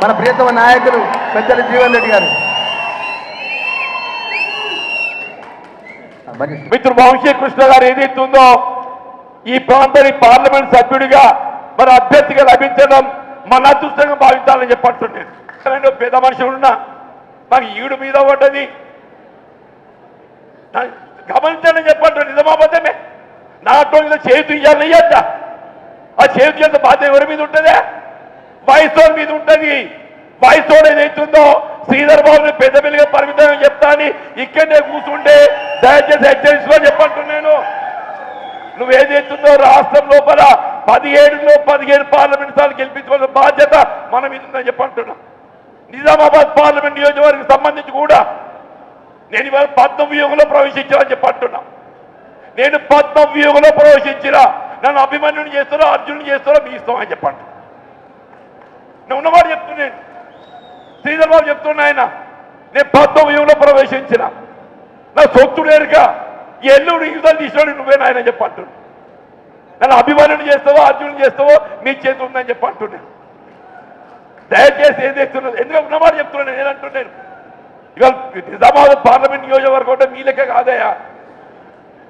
మన ప్రియతమ నాయకులు పెద్దల జీవన్ రెడ్డి గారు. మిత్రు వంశీ కృష్ణ గారు ఏదైతే ఉందో ఈ ప్రాంతానికి పార్లమెంట్ సభ్యుడిగా మరి అభ్యర్థిగా లభించడం మన అదృష్టంగా భావించాలని చెప్పంటున్నాను పేద పెద్ద మనుషులు ఉన్నా నాకు ఈడు మీద పడ్డది. గమనించాలని గమనించండి చెప్పండి నిజమాబద్ధమే నాతో చేతు ఇయ్యాలి ఇయ్యద్దా? ఆ చేతు చేత బాధ్యత ఎవరి మీద ఉంటుందే? వయసు మీద ఉంటుంది. వయసు ఏదైతుందో శ్రీధర్ బాబుని పెద్ద పెళ్ళిగా పరిమితం చెప్తా ఇక్కడే కూర్చుంటే దయచేసి హెచ్చరించుకొని చెప్పంటున్నాను నువ్వేదైతుందో రాష్ట్రం లోపల పదిహేడులో పదిహేడు పార్లమెంట్ సార్లు గెలిపించుకోవాల్సిన బాధ్యత మన మీద ఉందని చెప్పంటున్నా. నిజామాబాద్ పార్లమెంట్ నియోజకవర్గం సంబంధించి కూడా నేను ఇవాళ పద్మవ్యూహంలో ప్రవేశించాలని చెప్పంటున్నా. నేను పద్మవ్యూహంలో ప్రవేశించిన నన్ను అభిమన్యుని చేస్తారో అర్జునుని చేస్తారో మీ ఇష్టం అని చెప్పండి నేను ఉన్నవాడు చెప్తున్నాను శ్రీధర్ బాబు చెప్తున్నా ఆయన నేను పద్మవ్యూహంలో ప్రవేశించిన. నా సొత్తుడేరుక ఈ ఎల్లుడు యుద్ధాలు తీసినాడు నువ్వే నాయన చెప్పంటున్నా నన్ను అభిమానులు చేస్తావో అర్జును చేస్తావో నీ చేతి ఉందని చెప్పంటున్నాను దయచేసి ఏం చేస్తున్నారు? ఎందుకంటే ఉన్నమాట చెప్తున్నాను నేనంటున్నాను ఇవాళ నిజామాబాద్ పార్లమెంట్ నియోజకవర్గం అంటే మీ లెక్క కాదయా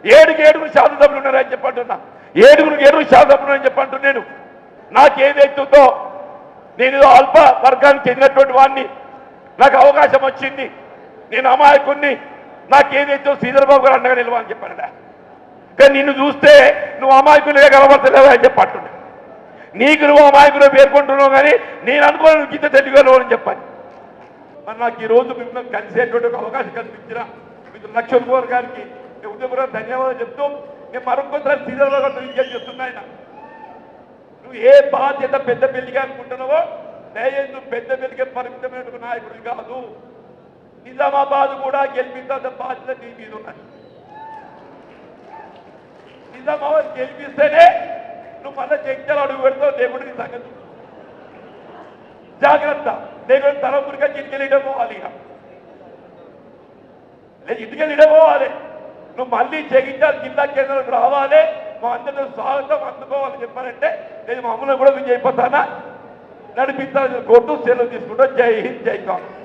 ఏడుకి ఏడుగురు శాసనసభ్యులు ఉన్నారని చెప్పంటున్నా ఏడుగురికి ఏడుగురు శాసనసభ్యులు అని చెప్పంటున్నాను నాకేదైతుందో నేను అల్ప వర్గానికి చెందినటువంటి వాడిని. నాకు అవకాశం వచ్చింది. నేను అమాయకుణ్ణి. నాకు ఏదైతే బాబు గారు అండగా నిలవని చెప్పాను కానీ నిన్ను చూస్తే నువ్వు అమాయకులుగా కనబడతలేవు అని చెప్పట్టుండే నీకు నువ్వు అమాయకులు పేర్కొంటున్నావు కానీ నేను అనుకోని నువ్వు గిద్ద తెలియగలవు అని చెప్పాను. మరి నాకు ఈరోజు మిమ్మల్ని కలిసేటువంటి ఒక అవకాశం కల్పించిన మీకు లక్ష్మణ్ కుమార్ గారికి నేను ధన్యవాదాలు చెప్తూ నేను మరొకసారి శ్రీధరబాబు గారు విజ్ఞప్తి చెప్తున్నా నువ్వు ఏ బాధ్యత పెద్ద పెళ్ళిగా అనుకుంటున్నావో దయచేసి నువ్వు పెద్ద పెళ్ళిగా పరిమితమైన నాయకుడు కాదు. నిజామాబాద్ కూడా గెలిపించాల్సిన బాధ్యత నీ మీద ఉన్నది. నిజామాబాద్ గెలిపిస్తేనే నువ్వు మళ్ళీ చెక్తలు అడుగు పెడతావు దేవుడు నీ సంగతి జాగ్రత్త. దేవుడు తలపురిగా ఇంటికెళ్ళి పోవాలి ఇక. లేదు పోవాలి నువ్వు మళ్ళీ జగిత్యాల జిల్లా కేంద్రానికి రావాలి. మా అందరిలో స్వాగతం అందుకోవాలని చెప్పారంటే నేను మా అమ్మలో కూడా విజయపోతానా అయిపోతానా? నడిపించాలని కోరుతూ సెలవు తీసుకుంటా. జై హింద్ జై కాంగ్రెస్.